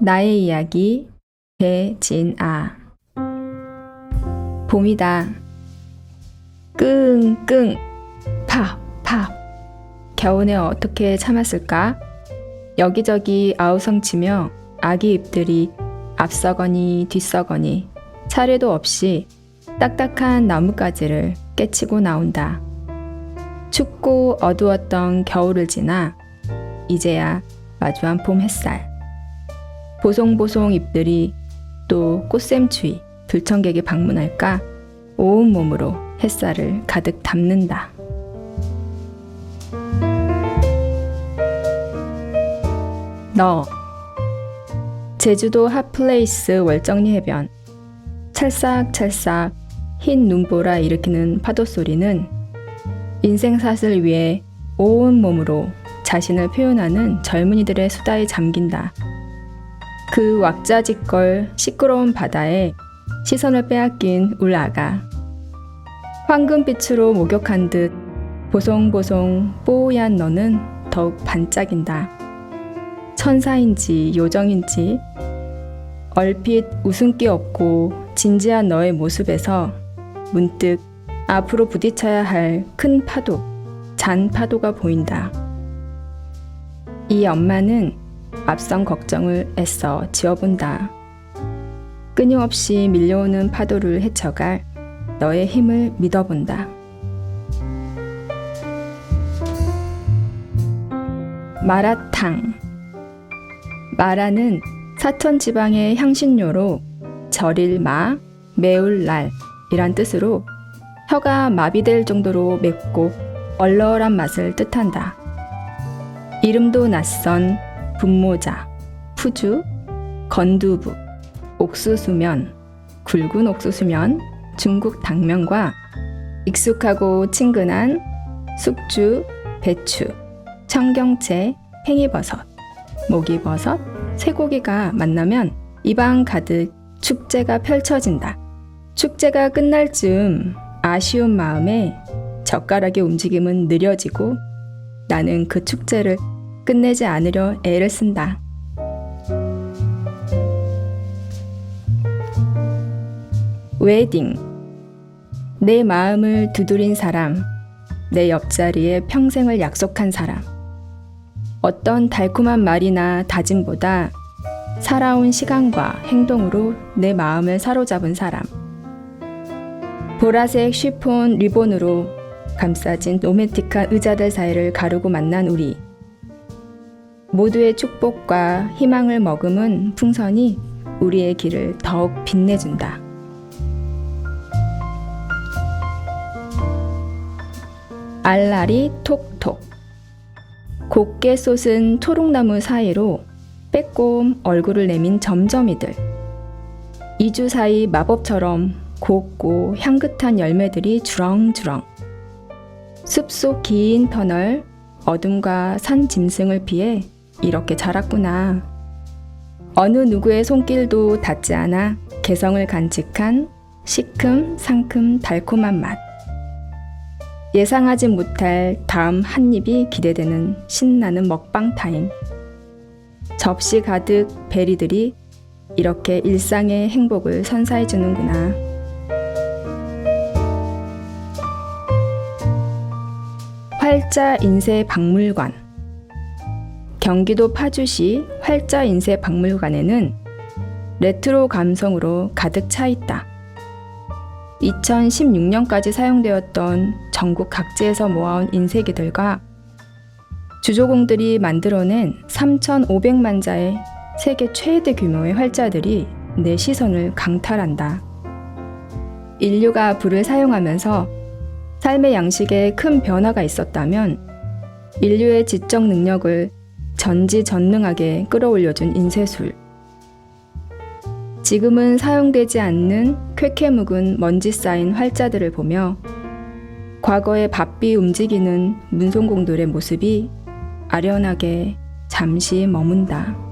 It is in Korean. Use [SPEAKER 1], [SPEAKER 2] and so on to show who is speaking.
[SPEAKER 1] 나의 이야기 배진아. 봄이다. 끙끙. 팝팝 겨우내 어떻게 참았을까? 여기저기 아우성치며 아기 잎들이 앞서거니 뒤서거니 차례도 없이 딱딱한 나뭇가지를 깨치고 나온다. 춥고 어두웠던 겨울을 지나 이제야 마주한 봄 햇살 보송보송 잎들이 또 꽃샘추위 불청객이 방문할까 온몸으로 햇살을 가득 담는다. 너 제주도 핫플레이스 월정리 해변 찰싹찰싹 흰 눈보라 일으키는 파도 소리는 인생샷을 위해 온 몸으로 자신을 표현하는 젊은이들의 수다에 잠긴다. 그 왁자지껄 시끄러운 바다에 시선을 빼앗긴 울 아가 황금빛으로 목욕한 듯 보송보송 뽀얀 너는 더욱 반짝인다. 천사인지 요정인지 얼핏 웃음기 없고 진지한 너의 모습에서 문득 앞으로 부딪혀야 할 큰 파도, 잔 파도가 보인다. 이 엄마는 앞선 걱정을 애써 지어본다. 끊임없이 밀려오는 파도를 헤쳐갈 너의 힘을 믿어본다. 마라탕. 마라는 사천 지방의 향신료로 절일 마, 매울 날이란 뜻으로 혀가 마비될 정도로 맵고 얼얼한 맛을 뜻한다. 이름도 낯선 분모자, 푸주, 건두부, 옥수수면, 굵은 옥수수면, 중국 당면과 익숙하고 친근한 숙주, 배추, 청경채, 팽이버섯, 목이버섯, 쇠고기가 만나면 입안 가득 축제가 펼쳐진다. 축제가 끝날 즈음 아쉬운 마음에 젓가락의 움직임은 느려지고 나는 그 축제를 끝내지 않으려 애를 쓴다. 웨딩. 내 마음을 두드린 사람. 내 옆자리에 평생을 약속한 사람. 어떤 달콤한 말이나 다짐보다 살아온 시간과 행동으로 내 마음을 사로잡은 사람. 보라색 쉬폰 리본으로 감싸진 로맨틱한 의자들 사이를 가르고 만난 우리. 모두의 축복과 희망을 머금은 풍선이 우리의 길을 더욱 빛내준다. 알알이 톡톡. 곱게 솟은 초록나무 사이로 빼꼼 얼굴을 내민 점점이들. 2주 사이 마법처럼 곱고 향긋한 열매들이 주렁주렁. 숲속 긴 터널, 어둠과 산 짐승을 피해 이렇게 자랐구나. 어느 누구의 손길도 닿지 않아 개성을 간직한 시큼, 상큼, 달콤한 맛. 예상하지 못할 다음 한 입이 기대되는 신나는 먹방 타임. 접시 가득 베리들이 이렇게 일상의 행복을 선사해 주는구나. 활자 인쇄 박물관. 경기도 파주시 활자 인쇄 박물관에는 레트로 감성으로 가득 차 있다. 2016년까지 사용되었던 전국 각지에서 모아온 인쇄기들과 주조공들이 만들어낸 3,500만 자의 세계 최대 규모의 활자들이 내 시선을 강탈한다. 인류가 불을 사용하면서 삶의 양식에 큰 변화가 있었다면 인류의 지적 능력을 전지전능하게 끌어올려준 인쇄술. 지금은 사용되지 않는 쾌쾌 묵은 먼지 쌓인 활자들을 보며 과거의 바삐 움직이는 문송공들의 모습이 아련하게 잠시 머문다.